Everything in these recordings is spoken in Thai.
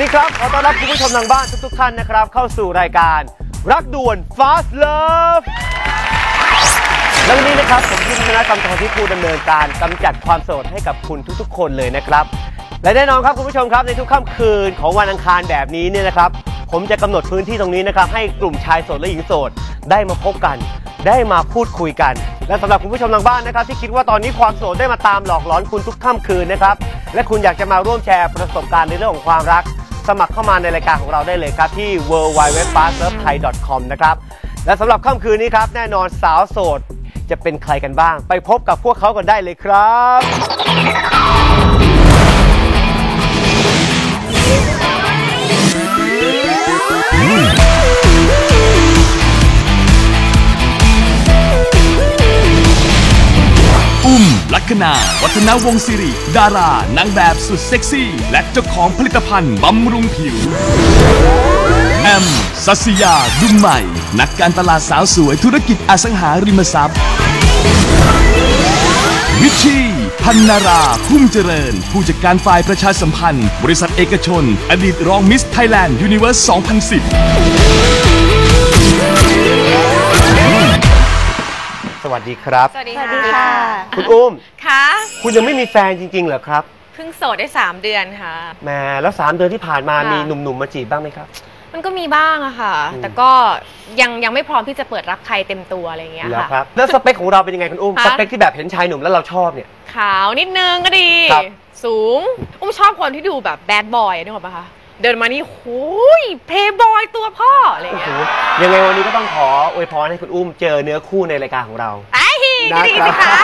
ดีครับ ขอต้อนรับคุณผู้ชมทางบ้านทุกๆท่านนะครับ เข้าสู่รายการรักด่วน Fast Love และวันนี้นะครับผมที่คณะกรรมการที่ผู้ดำเนินการกำจัดความโสดให้กับคุณทุกๆ คนเลยนะครับ และแน่นอนครับคุณผู้ชมครับในทุกค่ำคืนของวันอังคารแบบนี้เนี่ยนะครับ ผมจะกำหนดพื้นที่ตรงนี้นะครับ ให้กลุ่มชายโสดและหญิงโสดได้มาพบกัน ได้มาพูดคุยกัน และสำหรับคุณผู้ชมทางบ้านนะครับ ที่คิดว่าตอนนี้ความโสดได้มาตามหลอกหลอนคุณทุกค่ำคืนนะครับ และคุณอยากจะมาร่วมแชร์ประสบการณ์ในเรื่องของความรัก สมัครเข้ามาในรายการของเราได้เลยครับ ที่ w w w f a s t l o v e t h a i c o m นะครับ และสำหรับค่ำคืนนี้ครับ แน่นอนสาวโสด จะเป็นใครกันบ้าง ไปพบกับพวกเขากันได้เลยครับ คนาวัฒนาวงศิริ ดารานางแบบสุดเซ็กซี่ และเจ้าของผลิตภัณฑ์บำรุงผิว แอมสัสยาดุมใหม่ นักการตลาดสาวสวยธุรกิจอสังหาริมทรัพย์ วิชี พันนาราพุ่มเจริญ ผู้จัดการฝ่ายประชาสัมพันธ์ บริษัทเอกชน อดีตรองมิสไทยแลนด์ยูนิเวอร์ส 2010 สวัสดีครับ สวัสดีสวัสดีค่ะค่ะ คุณอุ้มค่ะคุณยังไม่มีแฟนจริง ๆ เหรอครับ เพิ่งโสดได้ 3 เดือนค่ะแหมแล้วสามเดือนที่ผ่านมาค่ะมีหนุ่มๆมาจีบบ้างไหมครับ มันก็มีบ้างอะค่ะอืมแต่ก็ยังยังไม่พร้อมที่จะเปิดรับใครเต็มตัวอะไรอย่างเงี้ยเหรอค่ะครับแล้วสเปคของเราเป็นยังไงคุณอุ้มคะสเปคที่แบบเห็นชายหนุ่มแล้วเราชอบเนี่ย ขาวนิดนึงก็ดีครับสูง อุ้มชอบคนที่ดูแบบแบดบอยนึกออกปะคะ เดินมานี่หูยเพย์บอยตัวพ่ออะไรอย่างโอ้เงี้โหยยังไงวันนี้ก็ต้องขออวยพรให้คุณอุ้มเจอเนื้อคู่ในรายการของเรา ไอ้ก็ดีสิคะ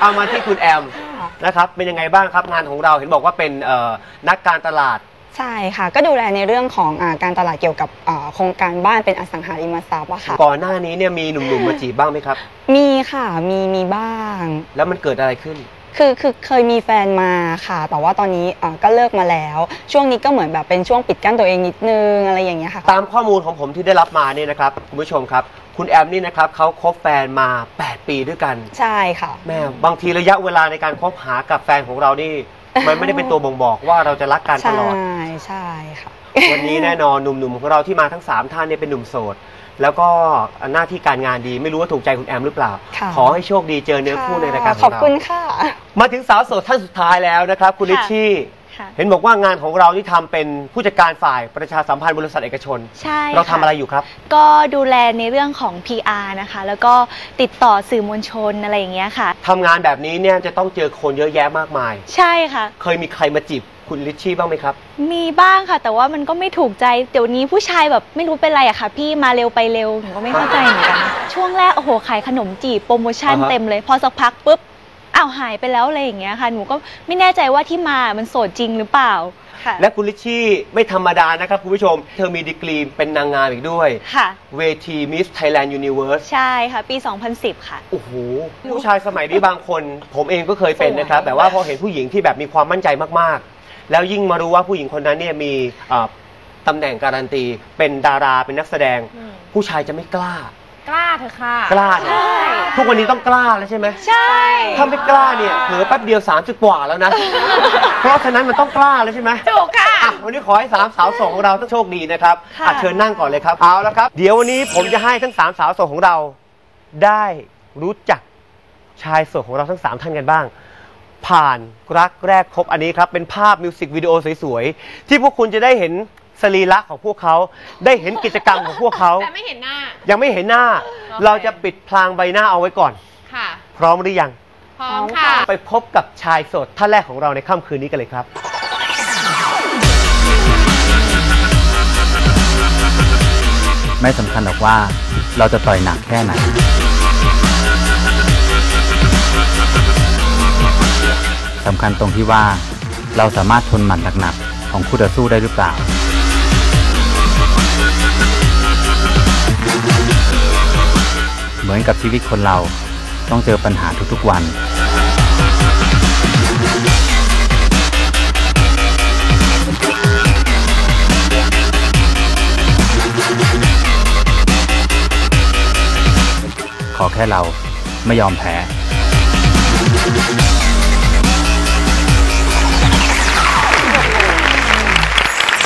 เอามาที่คุณแอมนะครับเป็นยังไงบ้างครับงานของเราเห็นบอกว่าเป็นเอ่อนักการตลาด ใช่ค่ะ ก็ดูแลในเรื่องของอาการตลาดเกี่ยวกับอ่าโครงการบ้านเป็นอสังหาริมทรัพย์อะค่ะ ก่อนหน้านี้เนี่ยมีหนุ่มๆมาจีบบ้างไหมครับ มีค่ะ มีมีบ้าง แล้วมันเกิดอะไรขึ้น คือคือเคยมีแฟนมาค่ะ แต่ว่าตอนนี้อ่าก็เลิกมาแล้ว ช่วงนี้ก็เหมือนแบบเป็นช่วงปิดกั้นตัวเองนิดนึงอะไรอย่างเงี้ยค่ะ ตามข้อมูลของผมที่ได้รับมาเนี่ยนะครับคุณผู้ชมครับ คุณแอมนี่นะครับเขาคบแฟนมา 8 ปีด้วยกันใช่ค่ะ แม่บางทีระยะเวลาในการคบหากับแฟนของเรานี่ มันไม่ได้เป็นตัวบ่งบอกว่าเราจะรักกันตใช่ลอด ใช่ค่ะ วันนี้แน่นอนหนุ่มๆของเราที่มาทั้ง 3 ท่านเนี่ยเป็นหนุ่มโสด แล้วก็หน้าที่การงานดีไม่รู้ว่าถูกใจคุณแอมหรือเปล่า ค่ะ ขอให้โชคดีเจอเนื้อคู่ในรายการขขออบงเราคุณค่ะ มาถึงสาวโสดท่านสุดท้ายแล้วนะครับคุณลิชชี่ ค่ะ เห็นบอกว่างานของเราที่ทำเป็นผู้จัดการฝ่ายประชาสัมพันธ์บริษัทเอกชน ใช่เราทำค่ะอะไรอยู่ครับ ก็ดูแลในเรื่องของ PR นะคะ แล้วก็ติดต่อสื่อมวลชนอะไรอย่างเงี้ยค่ะ ทำงานแบบนี้เนี่ยจะต้องเจอคนเยอะแยะมากมาย ใช่ค่ะ เคยมีใครมาจีบ คุณลิชชี่บ้างไหมครับ มีบ้างค่ะ แต่ว่ามันก็ไม่ถูกใจเดี๋ยวนี้ผู้ชายแบบไม่รู้เป็นไรอะค่ะ พี่มาเร็วไปเร็วหนูก็ไม่เข้าใจเหมือนกันช่วงแรกโอ้โหขายขนมจีบโปรโมชั่นอ่าฮะ เต็มเลยพอสักพักปุ๊บอ้าวหายไปแล้วอะไรอย่างเงี้ยค่ะ หนูก็ไม่แน่ใจว่าที่มามันโสดจริงหรือเปล่าค่ะและคุณลิชชี่ไม่ธรรมดานะครับคุณผู้ชม เธอมีดีกรีเป็นนางงามอีกด้วย ค่ะ เวทีมิสไทยแลนด์ยูนิเวิร์สใช่ค่ะ ปี 2010 ค่ะ โอ้โหผู้ชายสมัยนี้บางคน ผมเองก็เคยเป็นนะครับสวยแต่ว่าพอเห็นผู้หญิงที่แบบมีความมั่นใจมากๆ แล้วยิ่งมารู้ว่าผู้หญิงคนนั้นเนี่ยมีเอ่อตำแหน่งการันตี เป็นดาราเป็นนักแสดงอืมผู้ชายจะไม่กล้า กล้าเถอะค่ะ กล้าเนี่ยทุกวันนี้ต้องกล้าแล้วใช่ไหมใช่ ถ้าไม่กล้าเนี่ยเผลอแป๊บเดียว30กว่าแล้วนะ เพราะฉะนั้นมันต้องกล้าแล้วใช่ไหมถูกค่ะอะวันนี้ขอให้สามสาวโสดของเราต้องโชคดีนะครับค่ะอะเชิญนั่งก่อนเลยครับเอาละครับ เดี๋ยววันนี้ผมจะให้ทั้งสามสาวโสดของเรา ได้รู้จักชายโสดของเราทั้งสามท่านกันบ้าง ผ่านรักแรกพบอันนี้ครับ เป็นภาพมิวสิกวิดีโอสวยๆ ที่พวกคุณจะได้เห็นสรีระของพวกเขาได้เห็นกิจกรรมของพวกเขา แต่ไม่เห็นหน้า ยังไม่เห็นหน้าโอเคเราจะปิดพลางใบหน้าเอาไว้ก่อน ค่ะ พร้อมหรือยัง พร้อมค่ะ ไปพบกับชายโสดท่านแรกของเราในค่ำคืนนี้กันเลยครับ ไม่สำคัญหรอกว่าเราจะต่อยหนักแค่ไหน สำคัญตรงที่ว่า เราสามารถทนหมัดหนักๆของคู่ต่อสู้ได้หรือเปล่าเหมือนกับชีวิตคนเราต้องเจอปัญหาทุกๆวัน ขอแค่เราไม่ยอมแพ้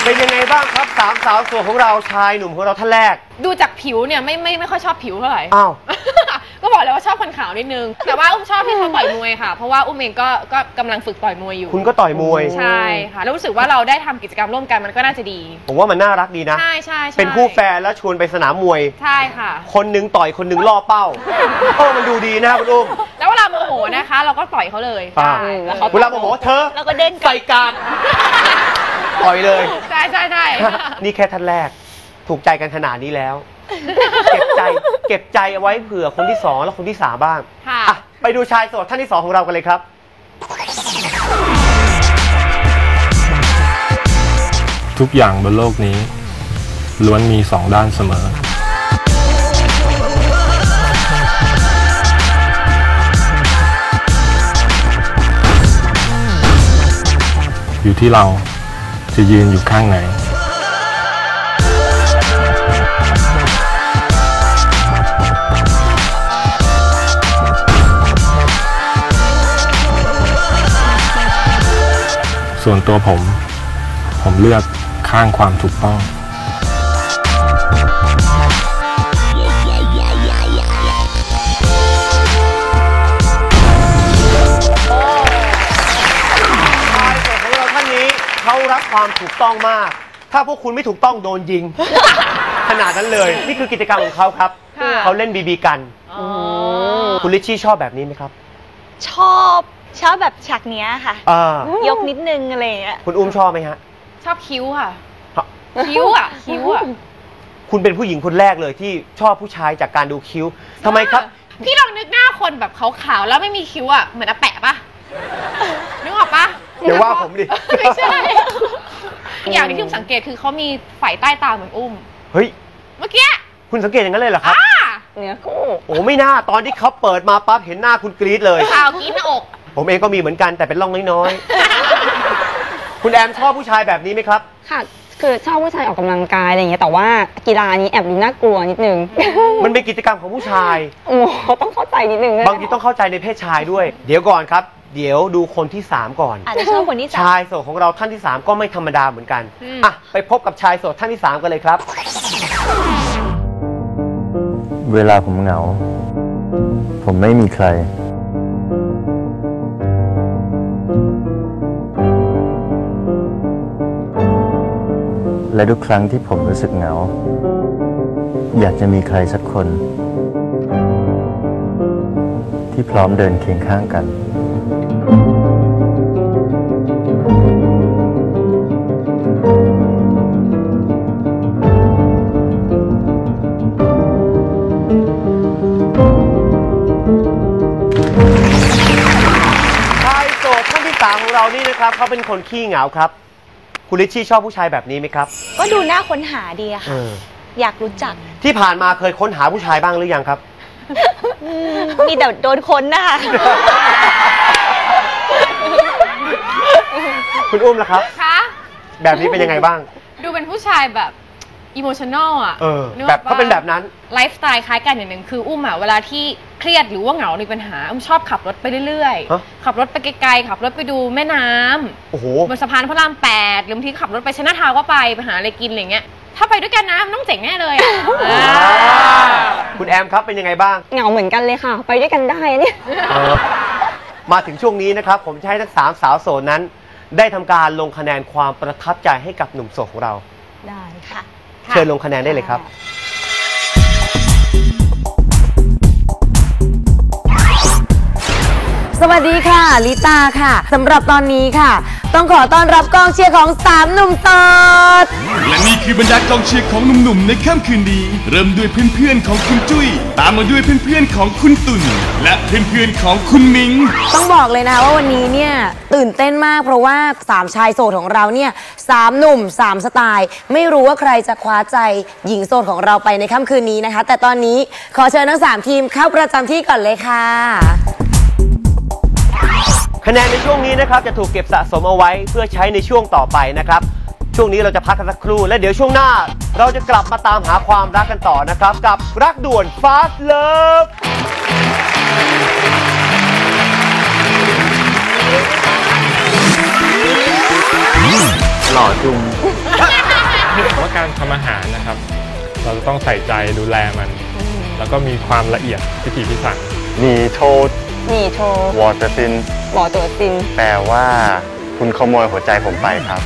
เป็นยังไงบ้างครับสามสาวสวยของเราชายหนุ่มของเราท่านแรก ดูจากผิวเนี่ยไม่ไม่ไม่ค่อยชอบผิวเท่าไหร่ อ้าว ก็บอกเลยว่าชอบคนขาวนิดนึง แต่ว่าอุ้มชอบที่เขาต่อยมวยค่ะ เพราะว่าอุ้มเองก็ก็กำลังฝึกต่อยมวยอยู่ คุณก็ต่อยมวย ใช่ค่ะ แล้วรู้สึกว่าเราได้ทำกิจกรรมร่วมกันมันก็น่าจะดี ผมว่ามันน่ารักดีนะ ใช่ใช่ใช่เป็นคู่แฟนแล้วชวนไปสนามมวย ใช่ค่ะ คนหนึงต่อยคนหนึงล่อเป้าเออมันดูดีนะครับคุณอุ้ม แล้วเวลาโมโหนะคะ เราก็ต่อยเขาเลยอ่า ใช่แล้วเขาเวลาโมโหเธอแล้วก็เด้งกลับ ใส่การ ต่อยเลย ใช่ใช่ใช่นี่แค่ท่านแรก ถูกใจกันขนาดนี้แล้ว เก็บใจ เก็บใจเอาไว้เผื่อคนที่สองและคนที่สามบ้างค่ะอะไปดูชายโสดท่านที่สองของเรากันเลยครับ ทุกอย่างบนโลกนี้ ล้วนมีสองด้านเสมอ อยู่ที่เรา จะยืนอยู่ข้างไหน ส่วนตัวผม ผมเลือกข้างความถูกต้อง เขารักความถูกต้องมาก ถ้าพวกคุณไม่ถูกต้องโดนยิง ขนาดนั้นเลย นี่คือกิจกรรมของเขาครับค่ะเขาเล่นบีบีกันอ๋อคุณลิชชี่ชอบแบบนี้ไหมครับ ชอบชอบแบบฉากเนี้ยค่ะ อ่ายกนิดนึงอะไรอย่างเงี้ย คุณอุ้มชอบไหมฮะ ชอบคิ้วค่ะฮะคิ้วอะ คิ้วอะ คุณเป็นผู้หญิงคนแรกเลยที่ชอบผู้ชายจากการดูคิ้วทำไมครับ พี่ลองนึกหน้าคนแบบขาวๆแล้วไม่มีคิ้วอะ เหมือนอาแปะปะนึกออกปะ เดี๋ยวว่า ผมดิ ไม่ใช่ อย่างที่พี่อุ้มสังเกตคือเขามีไฝใต้ตาเหมือนอุ้ม เฮ้ย เมื่อกี้คุณสังเกตอย่างนั้นเลยเหรอครับอ่าเนื้อคู่โอ้ไม่น่าตอนที่เขาเปิดมาปั๊บเห็นหน้าคุณกรี๊ดเลย ข่าวกินหน้าอก ผมเองก็มีเหมือนกันแต่เป็นร่องน้อยๆ คุณแอมชอบผู้ชายแบบนี้ไหมครับ ค่ะ คือชอบผู้ชายออกกำลังกายอะไรอย่างเงี้ย แต่ว่ากีฬานี้แอบดูน่ากลัวนิดนึง มันเป็นกิจกรรมของผู้ชาย โอ้เขาต้องเข้าใจนิดนึงนะบางทีต้องเข้าใจในเพศชายด้วย เดี๋ยวก่อนครับ เดี๋ยวดูคนที่ 3 ก่อน อาจจะชอบคนที่สาม ชายโสดของเราท่านที่ 3 ก็ไม่ธรรมดาเหมือนกันอะไปพบกับชายโสดท่านที่ 3 กันเลยครับ เวลาผมเหงา ผมไม่มีใคร และทุกครั้งที่ผมรู้สึกเหงา อยากจะมีใครสักคน ที่พร้อมเดินเคียงข้างกัน เขาเป็นคนขี้เหงาครับ คุณลิชชี่ชอบผู้ชายแบบนี้ไหมครับก็ดูน่าค้นหาดีอะเอค่ะ ออยากรู้จัก ที่ผ่านมาเคยค้นหาผู้ชายบ้างหรือยังครับ มีแต่โดนค้นนะคะ คุณอุ้มล่ะครับ คะแบบนี้เป็นยังไงบ้าง ดูเป็นผู้ชายแบบอิโมชัน a ลอะเออ นึกอแบอกบปะเขาเป็นแบบนั้น ไลฟ์สไตล์คล้ายกันอย่างหนึ่งคืออุ้มอะเวลาที่ เครียดหรือว่าเหงามีปัญหาอุ้มชอบขับรถไปเรื่อยฮะ ๆ ขับรถไปไกลๆขับรถไปดูแม่น้ำโอ้โห บนสะพานพระรามแปดหรือบางทีขับรถไปชนะทาวน์ก็ไปไปหาอะไรกินอะไรเงี้ยถ้าไปด้วยกันนะมันต้องเจ๋งแน่เลยอะอ่าคุณแอมครับเป็นยังไงบ้าง เหงาเหมือนกันเลยค่ะ ไปด้วยกันได้เนี่ย มาถึงช่วงนี้นะครับ ผมจะให้ทั้งสามสาวโสดนั้น ได้ทำการลงคะแนนความประทับใจให้กับหนุ่มโสดของเรา ได้ค่ะ เชิญลงคะแนนได้เลยครับ สวัสดีค่ะ ลิตาค่ะ สำหรับตอนนี้ค่ะ ต้องขอต้อนรับกองเชียร์ของสามหนุ่มโสดและนี่คือบรรดากองเชียร์ของหนุ่มๆในค่ำคืนนี้ เริ่มด้วยเพื่อนๆของคุณจุ้ย ตามมาด้วยเพื่อนๆของคุณตุ่น และเพื่อนๆของคุณมิง ต้องบอกเลยนะคะว่าวันนี้เนี่ยตื่นเต้นมากเพราะว่าสามชายโสดของเราเนี่ยสามหนุ่มสามสไตล์ ไม่รู้ว่าใครจะคว้าใจหญิงโสดของเราไปในค่ำคืนนี้นะคะ แต่ตอนนี้ขอเชิญทั้งสามทีมเข้าประจำที่ก่อนเลยค่ะ คะแนนในช่วงนี้นะครับจะถูกเก็บสะสมเอาไว้เพื่อใช้ในช่วงต่อไปนะครับ ช่วงนี้เราจะพักกันสักครู่และเดี๋ยวช่วงหน้า เราจะกลับมาตามหาความรักกันต่อนะครับ กับรักด่วน Fast Love หล่อจุงว่าการทำอาหารนะครับ เราจะต้องใส่ใจดูแลมัน แล้วก็มีความละเอียดพิถีพิถันมีโทว์ หนีโทวอร์ตซินหมอตัวจรินแปลว่าคุณขโมยหัวใจผมไปครับ